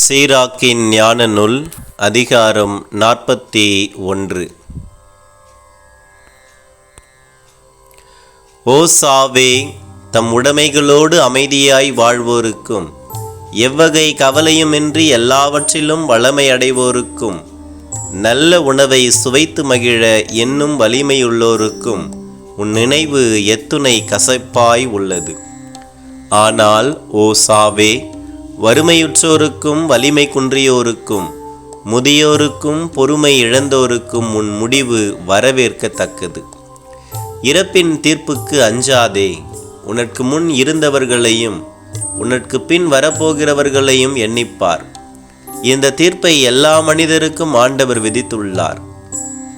சீராக்கின் ஞான நூல் அதிகாரம் நாற்பத்தி ஒன்று. ஓ சாவே தம் உடைமைகளோடு அமைதியாய் வாழ்வோருக்கும் எவ்வகை கவலையுமின்றி எல்லாவற்றிலும் வளமை அடைவோருக்கும் நல்ல உணவை சுவைத்து மகிழ என்னும் வலிமையுள்ளோருக்கும் உன் நினைவு எத்துணை கசப்பாய் உள்ளது. ஆனால் ஓ சாவே வறுமையுற்றோருக்கும் வலிமை குன்றியோருக்கும் முதியோருக்கும் பொறுமை இழந்தோருக்கும் உன் முடிவு வரவேற்கத்தக்கது. இறப்பின் தீர்ப்புக்கு அஞ்சாதே உனக்கு முன் இருந்தவர்களையும் உனக்கு பின் வரப்போகிறவர்களையும் எண்ணிப்பார். இந்த தீர்ப்பை எல்லா மனிதருக்கும் ஆண்டவர் விதித்துள்ளார்.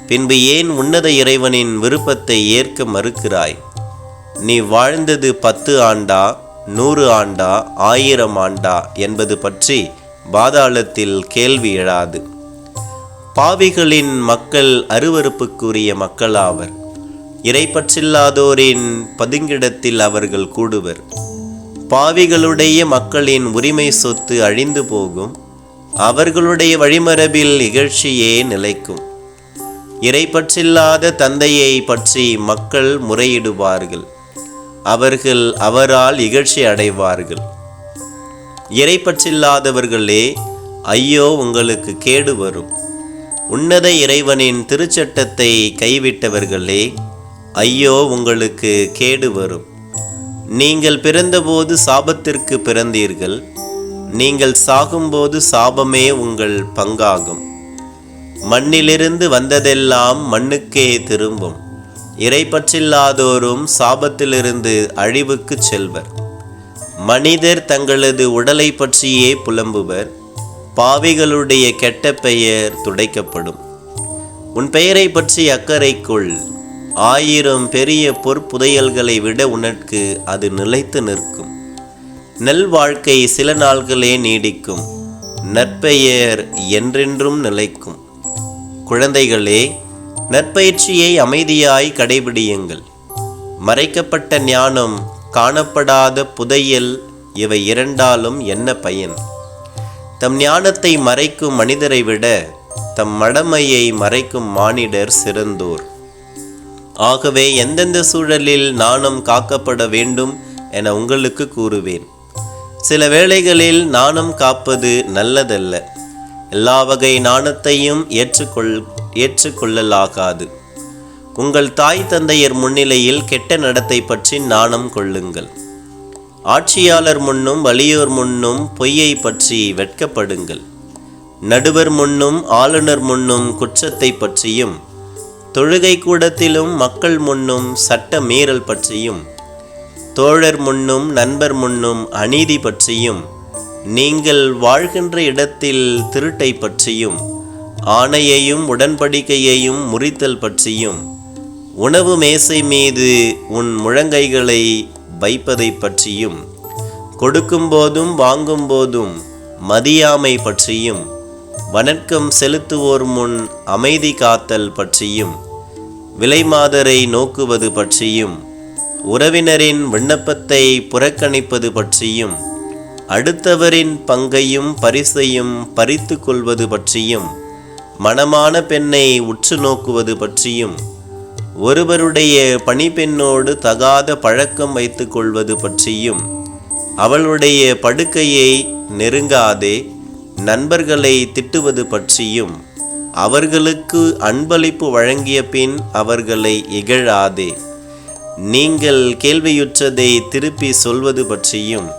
பின்பு ஏன் உன்னத இறைவனின் விருப்பத்தை ஏற்க மறுக்கிறாய்? நீ வாழ்ந்தது பத்து ஆண்டா? நூறு ஆண்டா ஆயிரம் ஆண்டா என்பது பற்றி பாதாளத்தில் கேள்வி எழாது. பாவிகளின் மக்கள் அருவருப்புக்குரிய மக்களாவர். இறைப்பற்றில்லாதோரின் பதுங்கிடத்தில் அவர்கள் கூடுவர். பாவிகளுடைய மக்களின் உரிமை சொத்து அழிந்து போகும். அவர்களுடைய வழிமரபில் இகழ்ச்சியே நிலைக்கும். இறைப்பற்றில்லாத தந்தையை பற்றி மக்கள் முறையிடுவார்கள். அவர்கள் அவரால் இகழ்ச்சி அடைவார்கள். இறைப்பற்றில்லாதவர்களே ஐயோ உங்களுக்கு கேடு வரும். உன்னத இறைவனின் திருச்சட்டத்தை கைவிட்டவர்களே ஐயோ உங்களுக்கு கேடு வரும். நீங்கள் பிறந்தபோது சாபத்திற்கு பிறந்தீர்கள். நீங்கள் சாகும்போது சாபமே உங்கள் பங்காகும். மண்ணிலிருந்து வந்ததெல்லாம் மண்ணுக்கே திரும்பும். இறைப்பற்றில்லாதோரும் சாபத்திலிருந்து அழிவுக்குச் செல்வர். மனிதர் தங்களது உடலை பற்றியே புலம்புவர். பாவிகளுடைய கெட்ட பெயர் துடைக்கப்படும். உன் பெயரை பற்றி அக்கறைக்குள் ஆயிரம் பெரிய பொற்புதையல்களை விட உனக்கு அது நிலைத்து நிற்கும். நல் வாழ்க்கை சில நாள்களே நீடிக்கும். நற்பெயர் என்றென்றும் நிலைக்கும். குழந்தைகளே நற்பயிற்சியை அமைதியாய் கடைபிடியுங்கள். மறைக்கப்பட்ட ஞானம் காணப்படாத புதையல் இவை இரண்டாலும் என்ன பயன்? தம் ஞானத்தை மறைக்கும் மனிதரை விட தம் மடமையை மறைக்கும் மானிடர் சிறந்தோர். ஆகவே எந்தெந்த சூழலில் நாணம் காக்கப்பட வேண்டும் என உங்களுக்கு கூறுவேன். சில வேளைகளில் நாணம் காப்பது நல்லதல்ல. எல்லா வகை நாணத்தையும் ஏற்றுக்கொள் ஏற்றுக்கொள்ளலாகாது. உங்கள் தாய் தந்தையர் முன்னிலையில் கெட்ட நடத்தை பற்றி நாணம் கொள்ளுங்கள். ஆட்சியாளர் முன்னும் வலியோர் முன்னும் பொய்யை பற்றி வெட்கப்படுங்கள். நடுவர் முன்னும் ஆளுநர் முன்னும் குற்றத்தை பற்றியும் தொழுகை கூடத்திலும் மக்கள் முன்னும் சட்ட மீறல் பற்றியும் தோழர் முன்னும் நண்பர் முன்னும் அநீதி பற்றியும் நீங்கள் வாழ்கின்ற இடத்தில் திருட்டை பற்றியும் ஆணையையும் உடன்படிக்கையையும் முறித்தல் பற்றியும் உணவு மேசை மீது உன் முழங்கைகளை வைப்பதை பற்றியும் கொடுக்கும்போதும் வாங்கும்போதும் மதியாமை பற்றியும் வணக்கம் செலுத்துவோர் முன் அமைதி காத்தல் பற்றியும் விலைமாதரை நோக்குவது பற்றியும் உறவினரின் விண்ணப்பத்தை புறக்கணிப்பது பற்றியும் அடுத்தவரின் பங்கையும் பரிசையும் பறித்து கொள்வது பற்றியும் மணமான பெண்ணை உற்று நோக்குவது பற்றியும் ஒருவருடைய பணிப்பெண்ணோடு தகாத பழக்கம் வைத்து கொள்வது பற்றியும் அவளுடைய படுக்கையை நெருங்காதே நண்பர்களை திட்டுவது பற்றியும் அவர்களுக்கு அன்பளிப்பு வழங்கிய பின் அவர்களை இகழாதே. நீங்கள் கேள்வியுற்றதை திருப்பி சொல்வது பற்றியும்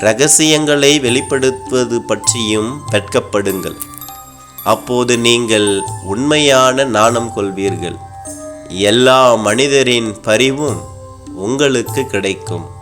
ரகசியங்களை வெளிப்படுத்துவது பற்றியும் வெட்கப்படுங்கள். அப்போது நீங்கள் உண்மையான நாணம் கொள்வீர்கள். எல்லா மனிதரின் பரிவும் உங்களுக்கு கிடைக்கும்.